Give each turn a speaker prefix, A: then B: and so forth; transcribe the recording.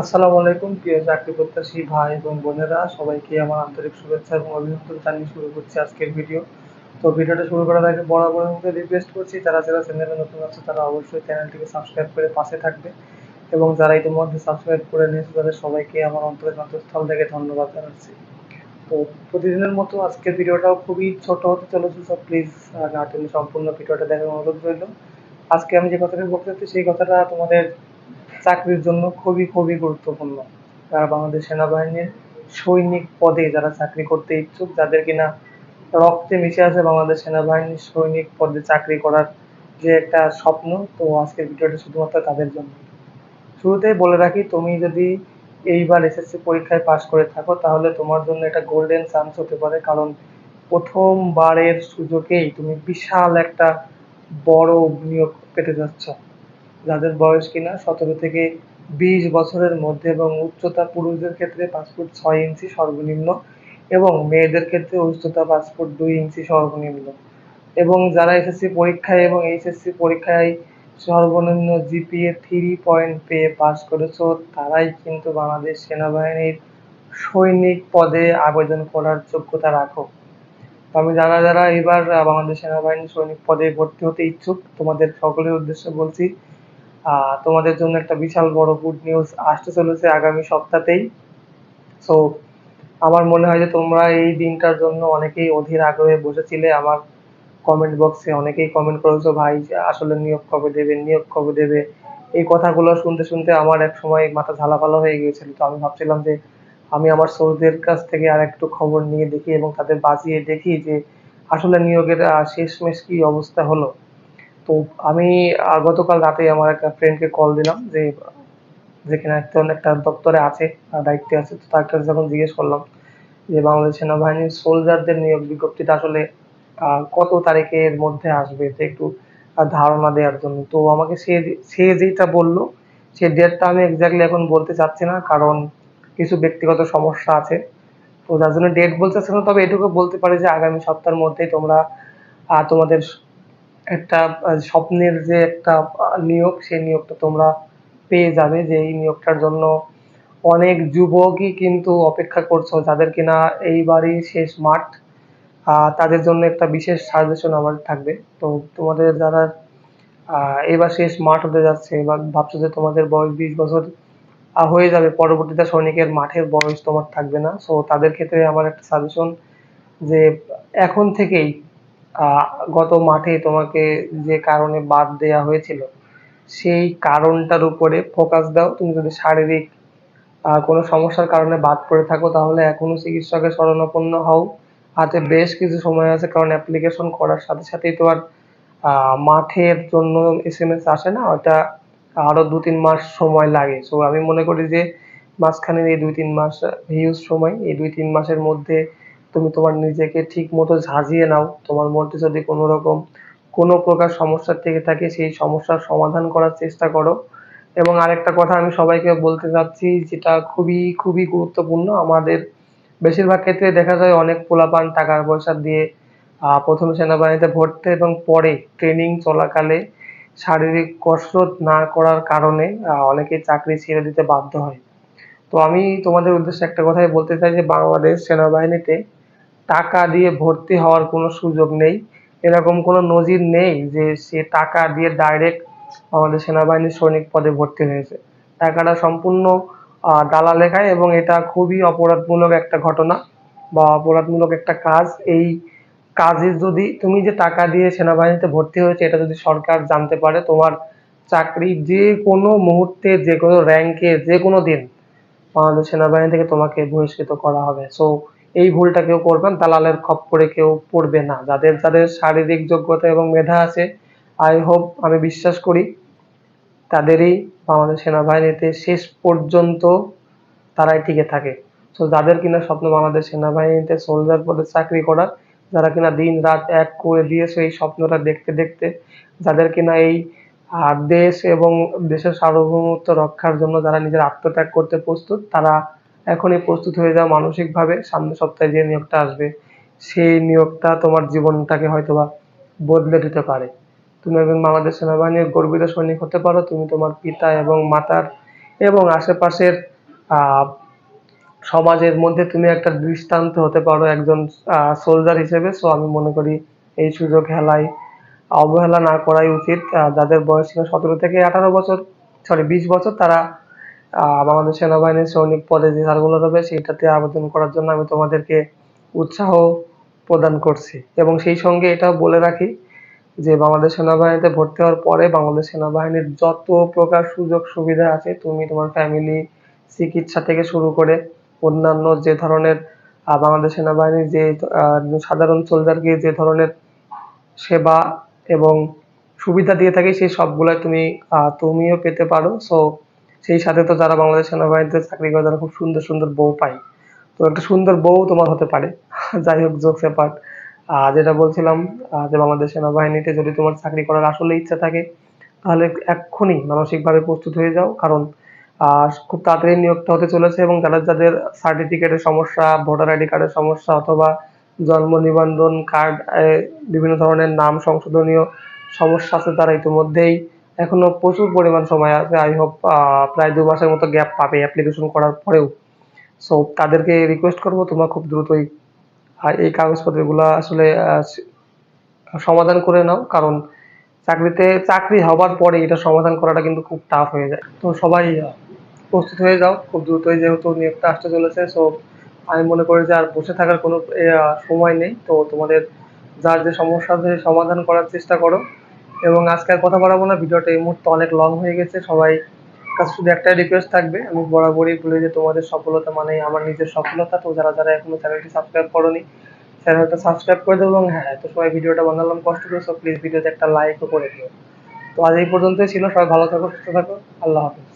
A: আসসালামু আলাইকুম, প্রিয় চাকরি প্রত্যাশী ভাই এবং বোনেরা। সবাইকে আমার আন্তরিক শুভেচ্ছা এবং অভিনন্দন জানিয়ে শুরু করছি আজকের ভিডিও। তো ভিডিওটা শুরু করার আগে বরাবরের মধ্যে রিকোয়েস্ট করছি, যারা যারা চ্যানেলে নতুন আছে, তারা অবশ্যই চ্যানেলটিকে সাবস্ক্রাইব করে পাশে থাকবে এবং যারা ইতিমধ্যে সাবস্ক্রাইব করে নিয়েছে, তাদের সবাইকে আমার অন্তরের অন্তঃস্থল থেকে ধন্যবাদ জানাচ্ছি। তো প্রতিদিনের মতো আজকের ভিডিওটাও খুবই ছোট হতে চলেছে সব প্লিজ না টেনে সম্পূর্ণ ভিডিওটা দেখার অনুরোধ রইল। আজকে আমি যে কথাটা বলতে চাচ্ছি, সেই কথাটা তোমাদের চাকরির জন্য খুবই খুবই গুরুত্বপূর্ণ। যারা বাংলাদেশ সেনাবাহিনীর সৈনিক পদে যারা চাকরি করতে ইচ্ছুক, যাদের কিনা রক্তে মিশে আছে বাংলাদেশ সেনাবাহিনীর সৈনিক পদে চাকরি করার যে একটা স্বপ্ন, তো আজকের ভিডিওটা শুধুমাত্র তাদের জন্য। শুরুতেই বলে রাখি, তুমি যদি এইবার এসএসসি পরীক্ষায় পাশ করে থাকো, তাহলে তোমার জন্য এটা গোল্ডেন চান্স হতে পারে, কারণ প্রথমবারের সুযোগেই তুমি বিশাল একটা বড় নিয়োগ পেতে যাচ্ছ। যাদের বয়স কিনা সতেরো থেকে বিশ বছরের মধ্যে এবং উচ্চতা পুরুষদের ক্ষেত্রে পাঁচ ফুট ছয় ইঞ্চি সর্বনিম্ন এবং মেয়েদের ক্ষেত্রে উচ্চতা পাঁচ ফুট দুই ইঞ্চি সর্বনিম্ন। এবং যারা এসএসসি পরীক্ষায় এবং এইচএসসি পরীক্ষায় সর্বনিম্ন জিপিএ থ্রি পয়েন্ট পেয়ে পাস করেছ, তারাই কিন্তু বাংলাদেশ সেনাবাহিনীর সৈনিক পদে আবেদন করার যোগ্যতা রাখো। আমি যারা যারা এবার বাংলাদেশ সেনাবাহিনীর সৈনিক পদে ভর্তি হতে ইচ্ছুক, তোমাদের সকলের উদ্দেশ্যে বলছি তোমাদের জন্য একটা বিশাল বড় গুড নিউজ আসতে চলেছে আগামী সপ্তাহতেই। সো আমার মনে হয় যে তোমরা এই দিনটার জন্য অনেকেই অধীর আগ্রহে বসেছিলে। আমার কমেন্ট বক্সে অনেকেই কমেন্ট করেছ, ভাই, আসলে নিয়োগ কবে দেবে, নিয়োগ কবে দেবে? এই কথাগুলো শুনতে শুনতে আমার এক সময় মাথা ঝালাপালা হয়ে গিয়েছিল। তো আমি ভাবছিলাম যে আমি আমার সোর্সদের কাছ থেকে আর একটু খবর নিয়ে দেখি এবং তাদের বাঁচিয়ে দেখি যে আসলে নিয়োগের শেষমেশ কি অবস্থা হলো। তো আমি গতকাল রাতে আমার একটা ফ্রেন্ডকে কল দিলাম যে যেখানে একজন একটা দপ্তরে আছে দায়িত্বে আছে। তো তার কাছে যখন জিজ্ঞেস করলাম যে, বাংলাদেশ সেনাবাহিনীর সোলজারদের নিয়োগ বিজ্ঞপ্তিটা আসলে কত তারিখের মধ্যে আসবে? তো একটু ধারণা দেওয়ার জন্য। তো আমাকে সে সে যেটা বলল, সে ডেটটা আমি এক্স্যাক্টলি এখন বলতে চাচ্ছি না, কারণ কিছু ব্যক্তিগত সমস্যা আছে। তো যার জন্য ডেট বলতে চাচ্ছি না, তবে এটুকু বলতে পারি যে, আগামী সপ্তাহের মধ্যেই তোমরা তোমাদের একটা স্বপ্নের যে একটা নিয়োগ, সেই নিয়োগটা তোমরা পেয়ে যাবে যে এই নিয়োগটার জন্য অনেক যুবকই কিন্তু অপেক্ষা করছ, যাদের কিনা এইবারই শেষ মাঠ তাদের জন্য একটা বিশেষ সাজেশন আমার থাকবে। তো তোমাদের যারা এবার শেষ মাঠ হতে যাচ্ছে বা ভাবছ যে তোমাদের বয়স বিশ বছর হয়ে যাবে, পরবর্তীতে সৈনিকের মাঠের বয়স তোমার থাকবে না। সো তাদের ক্ষেত্রে আমার একটা সাজেশন যে এখন থেকেই গত মাঠে তোমাকে যে কারণে বাদ দেওয়া হয়েছিল, সেই কারণটার উপরে ফোকাস দাও। তুমি যদি শারীরিক কোনো সমস্যার কারণে বাদ পড়ে থাকো, তাহলে এখনও চিকিৎসকের শরণাপন্ন হও। হাতে বেশ কিছু সময় আছে, কারণ অ্যাপ্লিকেশন করার সাথে সাথেই তো আর মাঠের জন্য এস এম এস আসে না, ওটা আরও দু তিন মাস সময় লাগে। সো আমি মনে করি যে মাঝখানের এই দুই তিন মাস হিউজ সময়, এই দুই তিন মাসের মধ্যে তুমি তোমার নিজেকে ঠিক মতো ঝাঁঝিয়ে নাও। তোমার মধ্যে যদি কোনো রকম কোনো প্রকার সমস্যা থেকে থাকে, সেই সমস্যার সমাধান করার চেষ্টা করো। এবং আরেকটা কথা আমি সবাইকে বলতে চাচ্ছি, যেটা খুবই খুবই গুরুত্বপূর্ণ। আমাদের বেশিরভাগ ক্ষেত্রে দেখা যায় অনেক পোলাপান টাকা পয়সা দিয়ে প্রথম সেনাবাহিনীতে ভর্তি এবং পরে ট্রেনিং চলাকালে শারীরিক কসরত না করার কারণে অনেকে চাকরি ছেড়ে দিতে বাধ্য হয়। তো আমি তোমাদের উদ্দেশ্যে একটা কথাই বলতে চাই যে, বাংলাদেশ সেনাবাহিনীতে টাকা দিয়ে ভর্তি হওয়ার কোনো সুযোগ নেই। এরকম কোনো নজির নেই যে সে টাকা দিয়ে ডাইরেক্ট আমাদের সেনাবাহিনীর সৈনিক পদে ভর্তি হয়েছে। টাকাটা সম্পূর্ণ দালা লেখায় এবং এটা খুবই অপরাধমূলক একটা ঘটনা বা অপরাধমূলক একটা কাজ। এই কাজে যদি তুমি যে টাকা দিয়ে সেনাবাহিনীতে ভর্তি হয়েছে, এটা যদি সরকার জানতে পারে, তোমার চাকরি যে কোনো মুহূর্তে, যে কোনো র্যাঙ্কে যে কোনো দিন বাংলাদেশ সেনাবাহিনী থেকে তোমাকে বহিষ্কৃত করা হবে। সো এই ভুলটা কেউ করবেন, দালালের খপ্পরে কেউ পড়বে না। যাদের যাদের শারীরিক যোগ্যতা এবং মেধা আছে, আই হোপ, আমি বিশ্বাস করি, তাদেরই বাংলাদেশ সেনাবাহিনীতে শেষ পর্যন্ত তারাই টিকে থাকে। সো যাদের কিনা স্বপ্ন বাংলাদেশ সেনাবাহিনীতে সোলজার পদে চাকরি করার, যারা কিনা দিন রাত এক করে দিয়েছে এই স্বপ্নটা দেখতে দেখতে, যাদের কিনা এই দেশ এবং দেশের সার্বভৌমত্ব রক্ষার জন্য যারা নিজের আত্মত্যাগ করতে প্রস্তুত, তারা এখনই প্রস্তুত হয়ে যাও মানসিকভাবে। সামনের সপ্তাহে যে নিয়োগটা আসবে, সেই নিয়োগটা তোমার জীবনটাকে হয়তোবা বদলে দিতে পারে। তুমি একজন বাংলাদেশ সেনাবাহিনীর গর্বিত সৈনিক হতে পারো। তুমি তোমার পিতা এবং মাতার এবং আশেপাশের সমাজের মধ্যে তুমি একটা দৃষ্টান্ত হতে পারো একজন সোলজার হিসেবে। সো আমি মনে করি এই সুযোগ হেলায় অবহেলা না করাই উচিত। যাদের বয়স ছিল সতেরো থেকে আঠারো বছর সরি বিশ বছর, তারা বাংলাদেশ সেনাবাহিনীর সৈনিক পদে যে সার্কুলার হবে সেটাতে আবেদন করার জন্য আমি তোমাদেরকে উৎসাহ প্রদান করছি। এবং সেই সঙ্গে এটাও বলে রাখি যে, বাংলাদেশ সেনাবাহিনীতে ভর্তি হওয়ার পরে বাংলাদেশ সেনাবাহিনীর যত প্রকার সুযোগ সুবিধা আছে, তুমি তোমার ফ্যামিলি চিকিৎসা থেকে শুরু করে অন্যান্য যে ধরনের বাংলাদেশ সেনাবাহিনীর যে সাধারণ সোলজারকে যে ধরনের সেবা এবং সুবিধা দিয়ে থাকে, সেই সবগুলাই তুমি তুমিও পেতে পারো। সো সেই সাথে তো যারা বাংলাদেশ সেনাবাহিনীতে চাকরি করে তারা খুব সুন্দর সুন্দর বউ পায়। তো একটা সুন্দর বউ তোমার হতে পারে। যাই হোক জোকস অ্যাপার্ট যেটা বলছিলাম যে বাংলাদেশ সেনাবাহিনীতে যদি তোমার চাকরি করার আসলে ইচ্ছা থাকে, তাহলে এক্ষুনি মানসিকভাবে প্রস্তুত হয়ে যাও। কারণ খুব তাড়াতাড়ি নিয়োগটা হতে চলেছে এবং যারা যাদের সার্টিফিকেটের সমস্যা ভোটার আইডি কার্ডের সমস্যা অথবা জন্ম নিবন্ধন কার্ড বিভিন্ন ধরনের নাম সংশোধনীয় সমস্যা আছে তারা ইতিমধ্যেই এখনও প্রচুর পরিমাণ সময় আছে। আই হোপ প্রায় দু মাসের মতো গ্যাপ পাবে অ্যাপ্লিকেশন করার পরেও। সো তাদেরকে রিকোয়েস্ট করব তোমরা খুব দ্রুতই এই কাগজপত্রগুলো আসলে সমাধান করে নাও। কারণ চাকরিতে, চাকরি হবার পরে এটা সমাধান করাটা কিন্তু খুব টাফ হয়ে যায়। তো সবাই প্রস্তুত হয়ে যাও। খুব দ্রুতই যেহেতু নিয়োগটা আসতে চলেছে সো আমি মনে করি যে আর বসে থাকার কোনো সময় নেই। তো তোমাদের যার যে সমস্যা সমাধান করার চেষ্টা করো। এবং আজকে আর কথা বাড়াবো না, ভিডিওটা এই মুহূর্তে অনেক লং হয়ে গেছে, সবাই কাছে শুধু একটাই রিকোয়েস্ট থাকবে, আমি বরাবরই বলি যে তোমাদের সফলতা মানে আমার নিজের সফলতা, তো যারা যারা এখনও চ্যানেলটি সাবস্ক্রাইব করনি চ্যানেলটা সাবস্ক্রাইব করে দেবো এবং হ্যাঁ তো সবাই ভিডিওটা বানালাম, কষ্ট করে সো প্লিজ ভিডিওতে একটা লাইকও করে দিও। তো আজ এই পর্যন্তই ছিল, সবাই ভালো থাকো, সুস্থ থাকো, আল্লাহ হাফিজ।